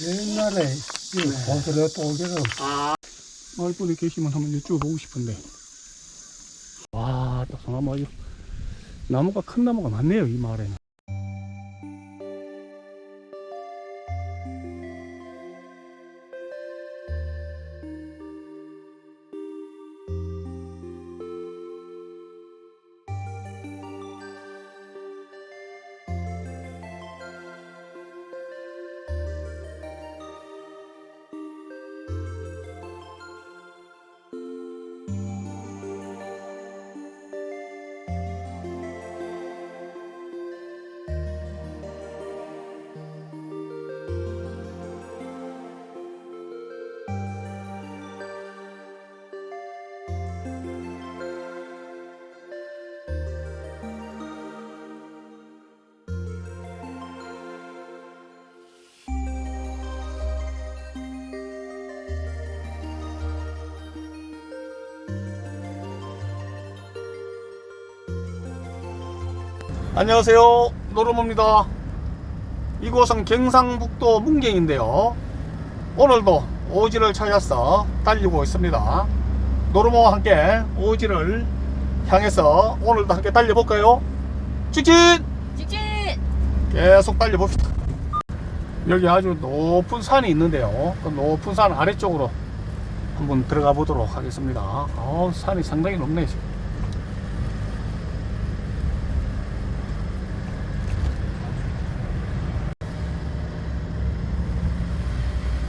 옛날에 이 보드레 또개는 아. 마을분에 계시면 한번 여쭤보고 싶은데. 와, 딱 소나무 아주 나무가 큰 나무가 많네요, 이 마을에는. 안녕하세요. 노르모입니다. 이곳은 경상북도 문경인데요. 오늘도 오지를 찾아서 달리고 있습니다. 노르모와 함께 오지를 향해서 오늘도 함께 달려볼까요? 직진! 직진! 계속 달려봅시다. 여기 아주 높은 산이 있는데요. 그 높은 산 아래쪽으로 한번 들어가 보도록 하겠습니다. 아, 산이 상당히 높네, 지금.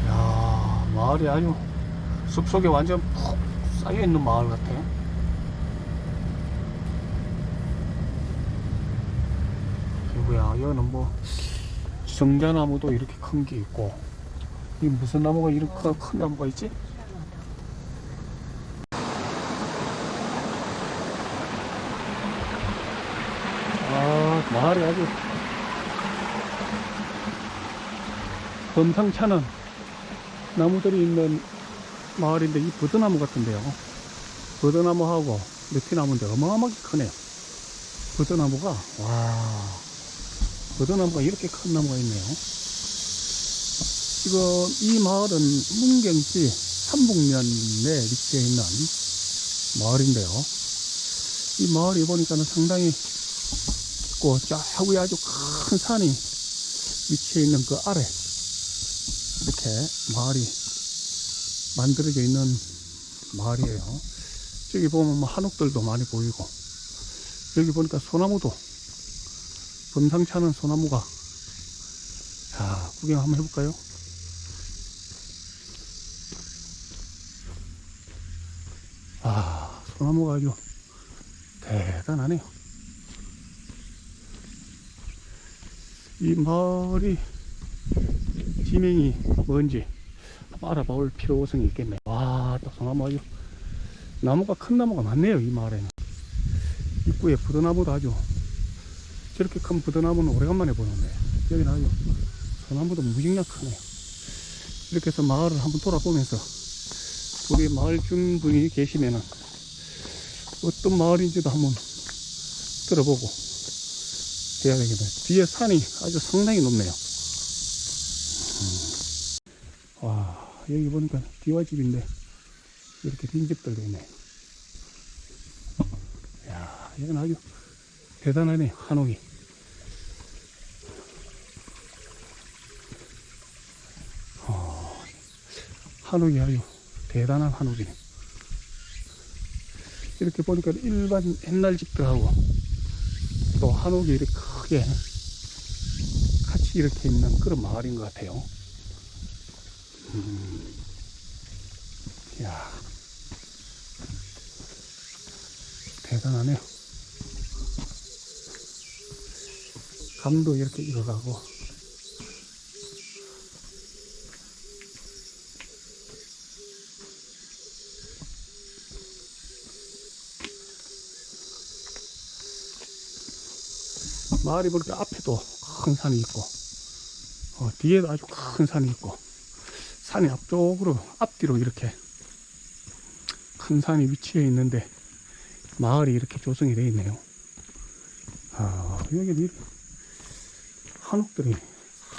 야 마을이 아주 숲속에 완전 푹 쌓여 있는 마을 같아. 이거야, 여기는 뭐 정자나무도 이렇게 큰 게 있고, 이 무슨 나무가 이렇게 큰, 큰 나무가 있지? 아, 마을이 아주 범상찮은 나무들이 있는 마을인데 이 버드나무 같은데요. 버드나무하고 느티나무인데 어마어마하게 크네요. 버드나무가 와 버드나무가 이렇게 큰 나무가 있네요. 지금 이 마을은 문경시 삼북면에 위치해 있는 마을인데요. 이 마을이 보니까는 상당히 있고 저 위에 아주 큰 산이 위치해 있는 그 아래 이렇게 마을이 만들어져 있는 마을이에요. 저기 보면 뭐 한옥들도 많이 보이고 여기 보니까 소나무도 범상치 않은 소나무가 자 구경 한번 해볼까요? 아 소나무가 아주 대단하네요. 이 마을이 지명이 뭔지 알아볼 필요성이 있겠네. 와, 딱 소나무 아주 나무가 큰 나무가 많네요. 이 마을에는 입구에 부드나무도 아주 저렇게 큰 부드나무는 오래간만에 보는데 여기는 아주 소나무도 크네요. 이렇게 해서 마을을 한번 돌아보면서 우리 마을 주민분이 계시면은 어떤 마을인지도 한번 들어보고 해야 되겠네. 뒤에 산이 아주 상당히 높네요. 와, 여기 보니까 디와집인데, 이렇게 빈집들도 있네. 야 여기는 아주 대단하네, 한옥이. 어, 한옥이 아주 대단한 한옥이네. 이렇게 보니까 일반 옛날 집들하고 또 한옥이 이렇게 크게 같이 이렇게 있는 그런 마을인 것 같아요. 음. 이야. 대단하네요. 감도 이렇게 익어가고. 마을이 보니까 앞에도 큰 산이 있고, 어, 뒤에도 아주 큰 산이 있고, 산이 앞쪽으로 앞뒤로 이렇게 큰 산이 위치해 있는데 마을이 이렇게 조성이 되어 있네요. 아 여기는 한옥들이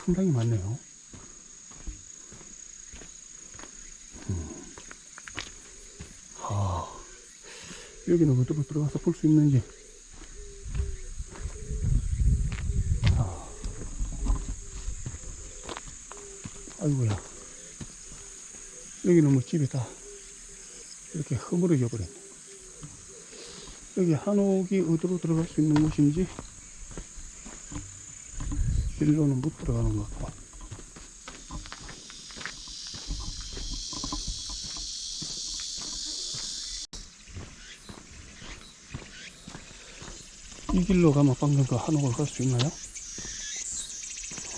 상당히 많네요. 음. 아, 여기는 어떻게 들어가서 볼 수 있는지. 아. 아이고야. 여기는 뭐 집이 다 이렇게 허물어져 버렸네. 여기 한옥이 어디로 들어갈 수 있는 곳인지 일로는 못 들어가는 것 같고. 이 길로 가면 방금 그 한옥을 갈 수 있나요?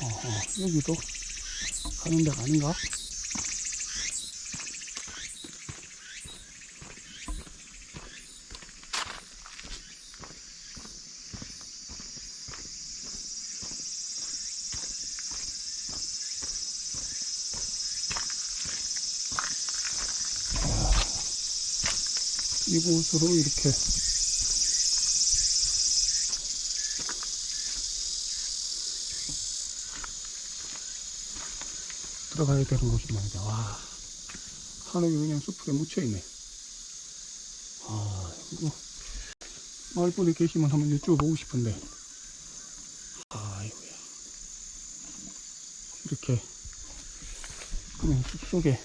어허, 여기도 가는 데가 아닌가? 이곳으로 이렇게 들어가야 되는 곳이 말이야. 와, 하늘이 그냥 숲에 묻혀있네. 아, 이거, 마을 분이 계시면 한번 여쭤보고 싶은데. 아이고야. 이렇게, 그냥 숲속에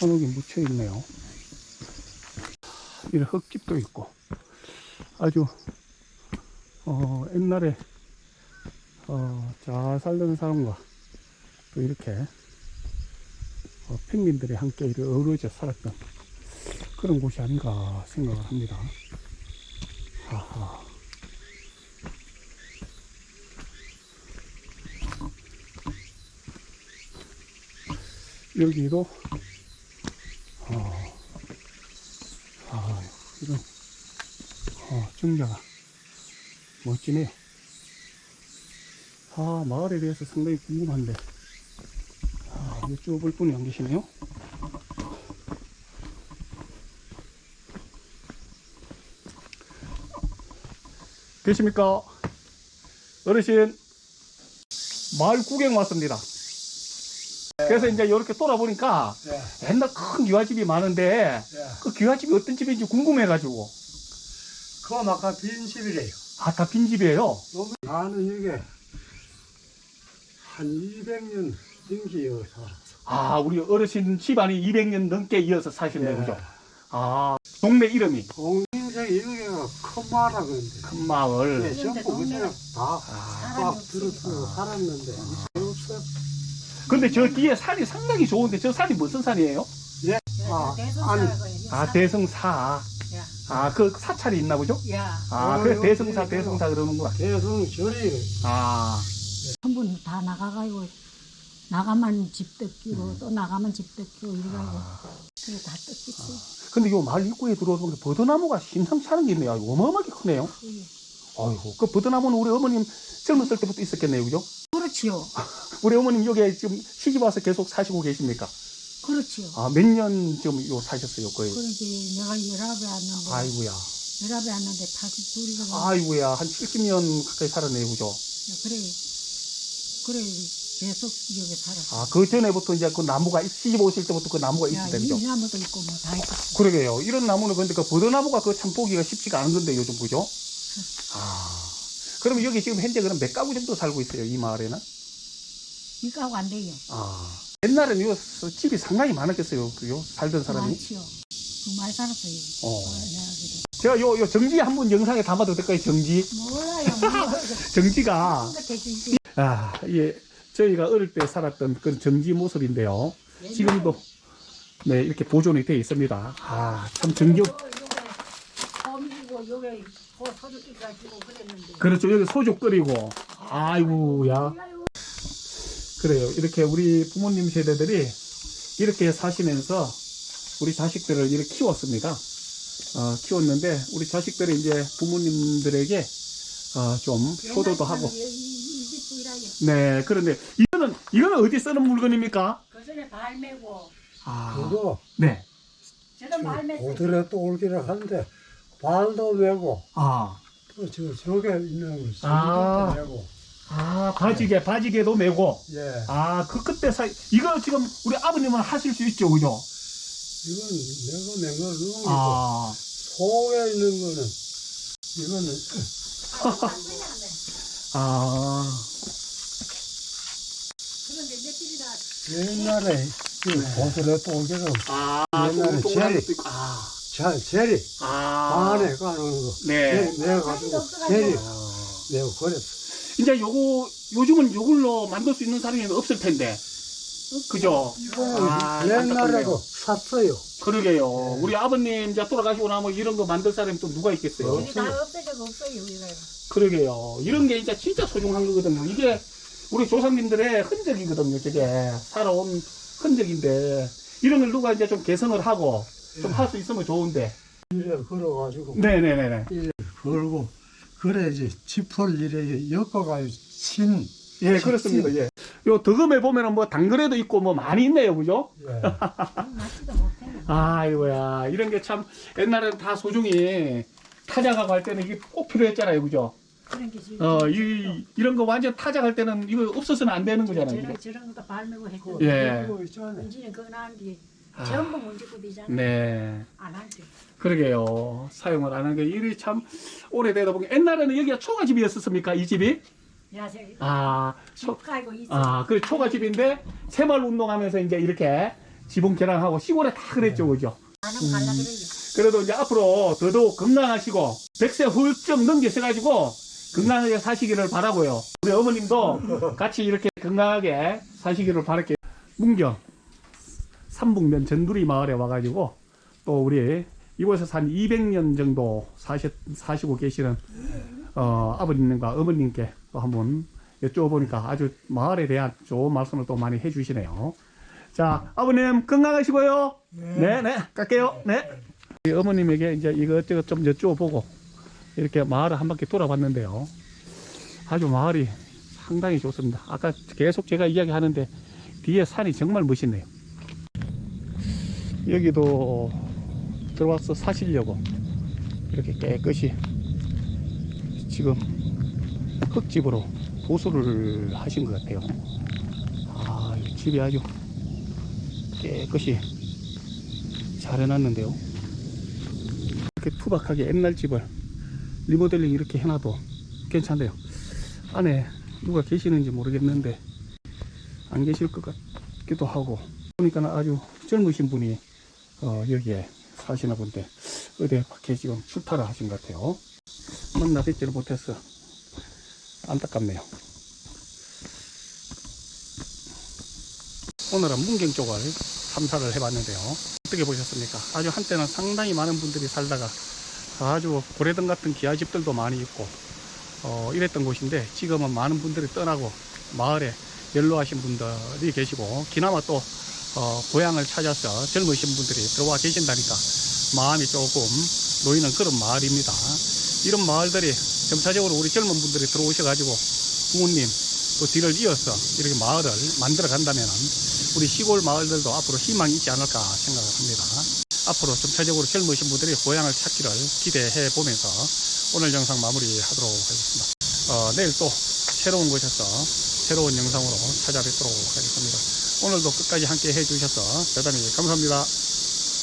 한옥이 묻혀있네요. 이런 흙집도 있고, 아주, 어, 옛날에, 어, 잘 살던 사람과 또 이렇게 어, 펭귄들이 함께 이렇게 어우러져 살았던 그런 곳이 아닌가 생각을 합니다. 아하. 여기도 어, 아, 이런 어, 정자가 멋지네요. 아, 마을에 대해서 상당히 궁금한데 아, 여쭤볼 분이 안 계시네요. 계십니까? 어르신, 마을 구경 왔습니다. 그래서 이제 이렇게 돌아보니까 예, 옛날 큰 기와집이 많은데 예. 그 기와집이 어떤 집인지 궁금해가지고 그거 아까 빈집이래요. 아, 다 빈집이에요? 나는 이게 한 200년 인기여 살았어. 아, 우리 어르신 집안이 200년 넘게 이어서 사셨네요, 예. 그죠? 아, 동네 이름이 공인생 여기가 큰 마라 그런데. 큰 마을. 네, 전부 그냥 아, 다꽉 들어서 살았는데 없어. 근데 저 뒤에 산이 상당히 좋은데 저 산이 무슨 산이에요? 아, 아, 대성사. 야. 아, 그 사찰이 있나 보죠? 야, 아, 어, 그래, 여기 대성사, 이거. 대성사 그러는구나. 대성 절이 아, 한분다 나가가지고 나가면 집 뜯기고 또 나가면 집 뜯기고 이래가지고 그래 다 뜯겼지. 근데 요 마을 입구에 들어오면 버드나무가 심상치 않은 게 있네요. 아이고, 어마어마하게 크네요. 아이고, 그 버드나무는 우리 어머님 젊었을 때부터 있었겠네요, 그죠? 그렇지요. 우리 어머님 여기에 지금 시집 와서 계속 사시고 계십니까? 그렇지요. 아, 몇 년 지금 요 사셨어요, 거의? 그러지 내가 열압에 왔는데 아이고야. 열압에 왔는데 82이가 아이고야. 한 70년 가까이 살았네요, 그죠? 그래 그래 계속 여기 살았어. 아, 그 전에부터 이제 그 나무가, 시집 오실 때부터 그 나무가 야, 있을 때, 그죠? 이 나무도 있고 뭐 다 있었어. 그러게요. 이런 나무는 근데 그 버드나무가 그 참 보기가 쉽지가 않은 건데, 요즘, 그죠? 아. 그럼 여기 지금 현재 그럼 몇 가구 정도 살고 있어요, 이 마을에는? 이가고 안 돼요. 아. 옛날에는 요 집이 상당히 많았겠어요, 그요? 살던 사람이? 많지요. 많이 살았어요. 어. 아, 내가 그래. 제가 요, 요 정지 한 번 영상에 담아도 될까요, 정지? 몰라요. 뭐. 정지가. 아, 예. 저희가 어릴 때 살았던 그런 정지 모습인데요. 지금도 네, 이렇게 보존이 되어 있습니다. 아, 참 그랬는데. 그렇죠. 여기 소주 끓이고. 아이고야. 그래요. 이렇게 우리 부모님 세대들이 이렇게 사시면서 우리 자식들을 이렇게 키웠습니다. 어, 키웠는데 우리 자식들이 이제 부모님들에게 어, 좀 효도도 하고. 네, 그런데 이거는 이거는 어디 쓰는 물건입니까? 그 전에 발매고, 아, 그거 네. 저는 발매. 오들에 또 올기를 하는데 발도 메고 아, 또 저 저게 있는 거 아. 메고 아 바지개 바지개도 메고. 예. 아, 그 그때 사 이거 지금 우리 아버님은 하실 수 있죠, 그죠? 이건 내가 맹걸 넣은 거고 아, 속에 있는 거는 이거는 아, 그런데 며칠이나 옛날에 그 또개가 아, 옛날에 제리. 아, 자 제리 아, 안에 까놓은 거 네. 내- 내가 가지고 제리 아. 내가 그랬어 이제 요거 요즘은 요걸로 만들 수 있는 사람이 없을 텐데 그죠? 이거는 아, 옛날에도 안타깝네요. 샀어요 그러게요. 네. 우리 아버님 이제 돌아가시고 나면 이런 거 만들 사람이 또 누가 있겠어요? 어. 여기 다 없어져가 없어요. 그러게요. 이런 게 진짜 진짜 소중한 거거든요. 이게 우리 조상님들의 흔적이거든요. 저게 살아온 흔적인데 이런 걸 누가 이제 좀 개선을 하고 좀 할 수 있으면 좋은데. 이래 걸어가지고 네네네네. 걸고 그래야지 지퍼를 이래 엮어가지고 친 예, 그렇습니다. 예. 요 덕음에 보면은 뭐 당근에도 있고 뭐 많이 있네요. 그죠? 예. 아이고야. 이런 게 참 옛날에는 다 소중히 타작하고 할 때는 이게 꼭 필요했잖아요. 그죠? 그런 게 지금. 어, 이, 이런 거 완전 타작할 때는 이거 없어서는 안 되는 거잖아요. 저런. 저런 것도 발매고 했고. 예. 이제는 그거 나는데 아, 전부 문제고 되잖아. 네. 안 할게. 그러게요. 사용을 안 하는 게 일이 참 오래되다 보니 옛날에는 여기가 초가집이었었습니까? 이 집이? 야, 저 아, 초, 있어. 아, 그 초가집인데 새마을 운동하면서 이제 이렇게 지붕 개량하고 시골에 다 그랬죠. 그죠? 나는 갈라 그래요. 그래도 이제 앞으로 더더욱 건강하시고 100세 훌쩍 넘기셔가지고 건강하게 사시기를 바라고요. 우리 어머님도 같이 이렇게 건강하게 사시기를 바랄게요. 문경 삼북면 전두리 마을에 와가지고 또 우리 이곳에서 한 200년 정도 사시, 사시고 계시는 어, 아버님과 어머님께 또 한번 여쭤보니까 아주 마을에 대한 좋은 말씀을 또 많이 해주시네요. 자, 아버님 건강하시고요. 네, 네, 갈게요. 네. 이 어머님에게 이제 이것저것 좀 여쭤보고 이렇게 마을을 한 바퀴 돌아봤는데요. 아주 마을이 상당히 좋습니다. 아까 계속 제가 이야기하는데 뒤에 산이 정말 멋있네요. 여기도 들어와서 사시려고 이렇게 깨끗이 지금 흙집으로 보수를 하신 것 같아요. 아, 이 집이 아주 깨끗이 잘 해놨는데요. 이렇게 투박하게 옛날 집을 리모델링 이렇게 해놔도 괜찮네요. 안에 누가 계시는지 모르겠는데 안 계실 것 같기도 하고 보니까 아주 젊으신 분이 어, 여기에 사시나 본데 어디 밖에 지금 출타를 하신 것 같아요. 만나 뵙지를 못해서 안타깝네요. 오늘은 문경 쪽을 탐사를 해봤는데요. 어떻게 보셨습니까? 아주 한때는 상당히 많은 분들이 살다가 아주 고래등 같은 기아집들도 많이 있고 어, 이랬던 곳인데 지금은 많은 분들이 떠나고 마을에 연로하신 분들이 계시고 기나마 또 어, 고향을 찾아서 젊으신 분들이 들어와 계신다니까 마음이 조금 놓이는 그런 마을입니다. 이런 마을들이 점차적으로 우리 젊은 분들이 들어오셔가지고 부모님 또 뒤를 이어서 이렇게 마을을 만들어 간다면 우리 시골 마을들도 앞으로 희망이 있지 않을까 생각을 합니다. 앞으로 점차적으로 젊으신 분들이 고향을 찾기를 기대해 보면서 오늘 영상 마무리 하도록 하겠습니다. 어, 내일 또 새로운 곳에서 새로운 영상으로 찾아뵙도록 하겠습니다. 오늘도 끝까지 함께 해주셔서 대단히 감사합니다.